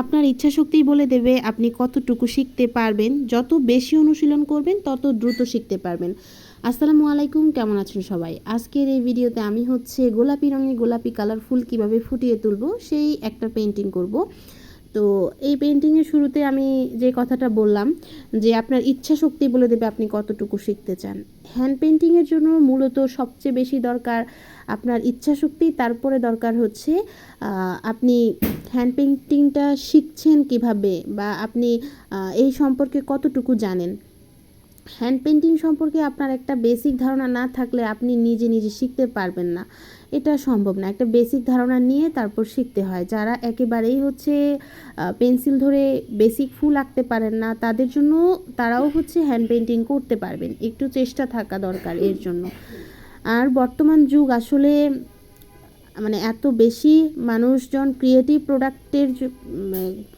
আপনার ইচ্ছা শক্তিই বলে দেবে আপনি কতটুকু শিখতে পারবেন। যত বেশি অনুশীলন করবেন, তত দ্রুত শিখতে পারবেন। আসসালামু আলাইকুম, কেমন আছেন সবাই? আজকের এই ভিডিওতে আমি হচ্ছে গোলাপি রঙের গোলাপি কালার ফুল কীভাবে ফুটিয়ে তুলব, সেই একটা পেন্টিং করব। তো এই পেন্টিংয়ের শুরুতে আমি যে কথাটা বললাম যে আপনার ইচ্ছা শক্তি বলে দেবে আপনি কতটুকু শিখতে চান। হ্যান্ড পেন্টিংয়ের জন্য মূলত সবচেয়ে বেশি দরকার আপনার ইচ্ছা শক্তি, তারপরে দরকার হচ্ছে আপনি হ্যান্ড পেন্টিংটা শিখছেন কীভাবে বা আপনি এই সম্পর্কে কতটুকু জানেন। হ্যান্ড পেন্টিং সম্পর্কে আপনার একটা বেসিক ধারণা না থাকলে আপনি নিজে নিজে শিখতে পারবেন না। এটা সম্ভব না। একটা বেসিক ধারণা নিয়ে তারপর শিখতে হয়। যারা একেবারেই হচ্ছে পেন্সিল ধরে বেসিক ফুল আঁকতে পারেন না, তাদের জন্য তারাও হচ্ছে হ্যান্ড পেন্টিং করতে পারবেন। একটু চেষ্টা থাকা দরকার এর জন্য। আর বর্তমান যুগ আসলে মানে এত বেশি মানুষজন ক্রিয়েটিভ প্রোডাক্টের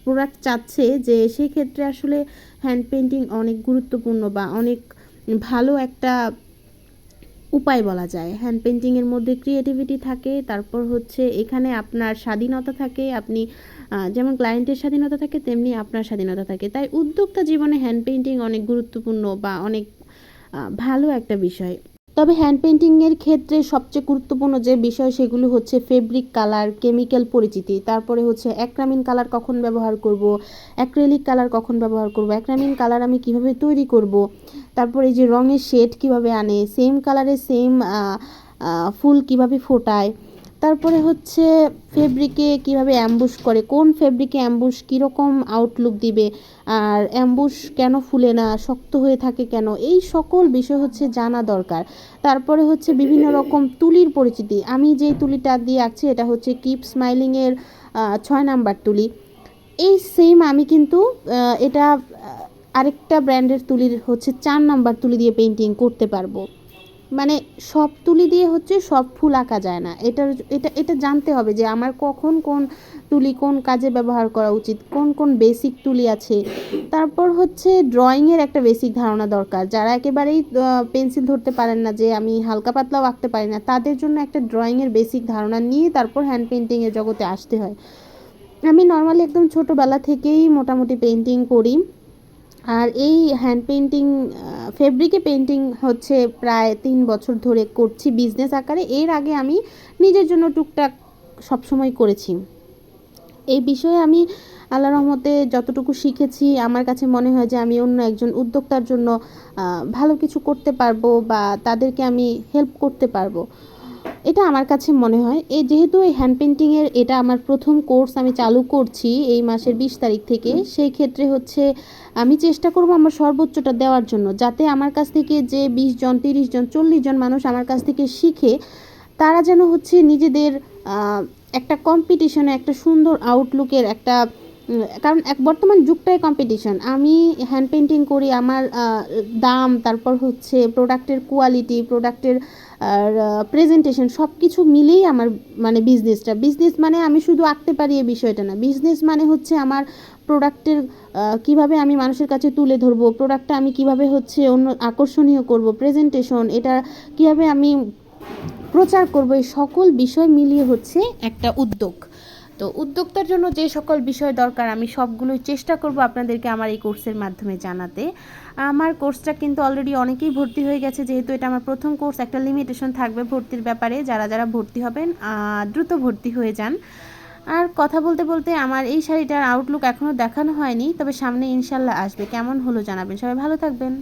প্রোডাক্ট চাচ্ছে যে সেক্ষেত্রে আসলে হ্যান্ড পেন্টিং অনেক গুরুত্বপূর্ণ বা অনেক ভালো একটা উপায় বলা যায়। হ্যান্ড পেন্টিংয়ের মধ্যে ক্রিয়েটিভিটি থাকে, তারপর হচ্ছে এখানে আপনার স্বাধীনতা থাকে, আপনি যেমন ক্লায়েন্টের স্বাধীনতা থাকে, তেমনি আপনার স্বাধীনতা থাকে। তাই উদ্যোক্তা জীবনে হ্যান্ড পেন্টিং অনেক গুরুত্বপূর্ণ বা অনেক ভালো একটা বিষয়। তবে হ্যান্ড পেন্টিংয়ের ক্ষেত্রে সবচেয়ে গুরুত্বপূর্ণ যে বিষয় সেগুলো হচ্ছে ফেব্রিক কালার কেমিক্যাল পরিচিতি, তারপরে হচ্ছে অ্যাক্রামিন কালার কখন ব্যবহার করব অ্যাক্রেলিক কালার কখন ব্যবহার করব অ্যাক্রামিন কালার আমি কীভাবে তৈরি করব, তারপরে যে রঙের শেড কীভাবে আনে সেম কালারে সেম ফুল কীভাবে ফোটায় তারপরে হচ্ছে ফেব্রিকে কীভাবে অ্যাম্বুশ করে? কোন ফেব্রিকে অ্যাম্বুশ কীরকম আউটলুক দিবে? আর অ্যাম্বুশ কেন ফুলে না? শক্ত হয়ে থাকে কেন? এই সকল বিষয় হচ্ছে জানা দরকার। তারপরে হচ্ছে বিভিন্ন রকম তুলির পরিচিতি। আমি যেই তুলিটা দিয়ে আঁকছি, এটা হচ্ছে কিপ স্মাইলিংয়ের ছয় নাম্বার তুলি। এই সেম আমি কিন্তু এটা আরেকটা ব্র্যান্ডের তুলির হচ্ছে চার নাম্বার তুলি দিয়ে পেন্টিং করতে পারব। মানে সব তুলি দিয়ে হচ্ছে সব ফুল আঁকা যায় না। এটার এটা এটা জানতে হবে যে আমার কখন কোন তুলি কোন কাজে ব্যবহার করা উচিত, কোন কোন বেসিক তুলি আছে। তারপর হচ্ছে ড্রয়িংয়ের একটা বেসিক ধারণা দরকার। যারা একেবারেই পেন্সিল ধরতে পারেন না যে আমি হালকা পাতলাও আঁকতে পারি না, তাদের জন্য একটা ড্রয়িংয়ের বেসিক ধারণা নিয়ে তারপর হ্যান্ড পেন্টিংয়ের জগতে আসতে হয়। আমি নর্মালি একদম ছোটোবেলা থেকেই মোটামুটি পেন্টিং করি। আর এই হ্যান্ড পেন্টিং ফেব্রিকে পেন্টিং হচ্ছে প্রায় তিন বছর ধরে করছি বিজনেস আকারে। এর আগে আমি নিজের জন্য টুকটাক সবসময় করেছি। এই বিষয়ে আমি আল্লাহ রহমতে যতটুকু শিখেছি, আমার কাছে মনে হয় যে আমি অন্য একজন উদ্যোক্তার জন্য ভালো কিছু করতে পারব বা তাদেরকে আমি হেল্প করতে পারব। এটা আমার কাছে মনে হয় এই যেহেতু এই হ্যান্ড পেন্টিংয়ের এটা আমার প্রথম কোর্স আমি চালু করছি এই মাসের বিশ তারিখ থেকে সেই ক্ষেত্রে হচ্ছে আমি চেষ্টা করব আমার সর্বোচ্চটা দেওয়ার জন্য যাতে আমার কাছ থেকে যে বিশ জন তিরিশ জন চল্লিশ জন মানুষ আমার কাছ থেকে শিখে তারা যেন হচ্ছে নিজেদের একটা কম্পিটিশনে একটা সুন্দর আউটলুকের একটা কারণ এক বর্তমান যুগটাই কম্পিটিশন আমি হ্যান্ড পেন্টিং করি, আমার দাম, তারপর হচ্ছে প্রোডাক্টের কোয়ালিটি প্রোডাক্টের আর প্রেজেন্টেশন সব কিছু মিলেই আমার মানে বিজনেসটা বিজনেস মানে আমি শুধু আঁকতে পারি এই বিষয়টা না। বিজনেস মানে হচ্ছে আমার প্রোডাক্টের কীভাবে আমি মানুষের কাছে তুলে ধরবো প্রোডাক্টটা আমি কীভাবে হচ্ছে অন্য, আকর্ষণীয় করব প্রেজেন্টেশন এটা কীভাবে আমি প্রচার করব, এই সকল বিষয় মিলিয়ে হচ্ছে একটা উদ্যোগ। তো উদ্যোক্তার জন্য যে সকল বিষয় দরকার, আমি সবগুলোই চেষ্টা করব আপনাদেরকে আমার এই কোর্সের মাধ্যমে জানাতে। আমার কোর্সটা কিন্তু অলরেডি অনেকেই ভর্তি হয়ে গেছে, যেহেতু এটা আমার প্রথম কোর্স, একটা লিমিটেশন থাকবে ভর্তির ব্যাপারে, যারা যারা ভর্তি হবেন দ্রুত ভর্তি হয়ে যান। আর কথা বলতে বলতে আমার এই শাড়িটার আউটলুক এখনও দেখানো হয়নি, তবে সামনে ইনশাল্লাহ আসবে। কেমন হলো জানাবেন? সবাই ভালো থাকবেন।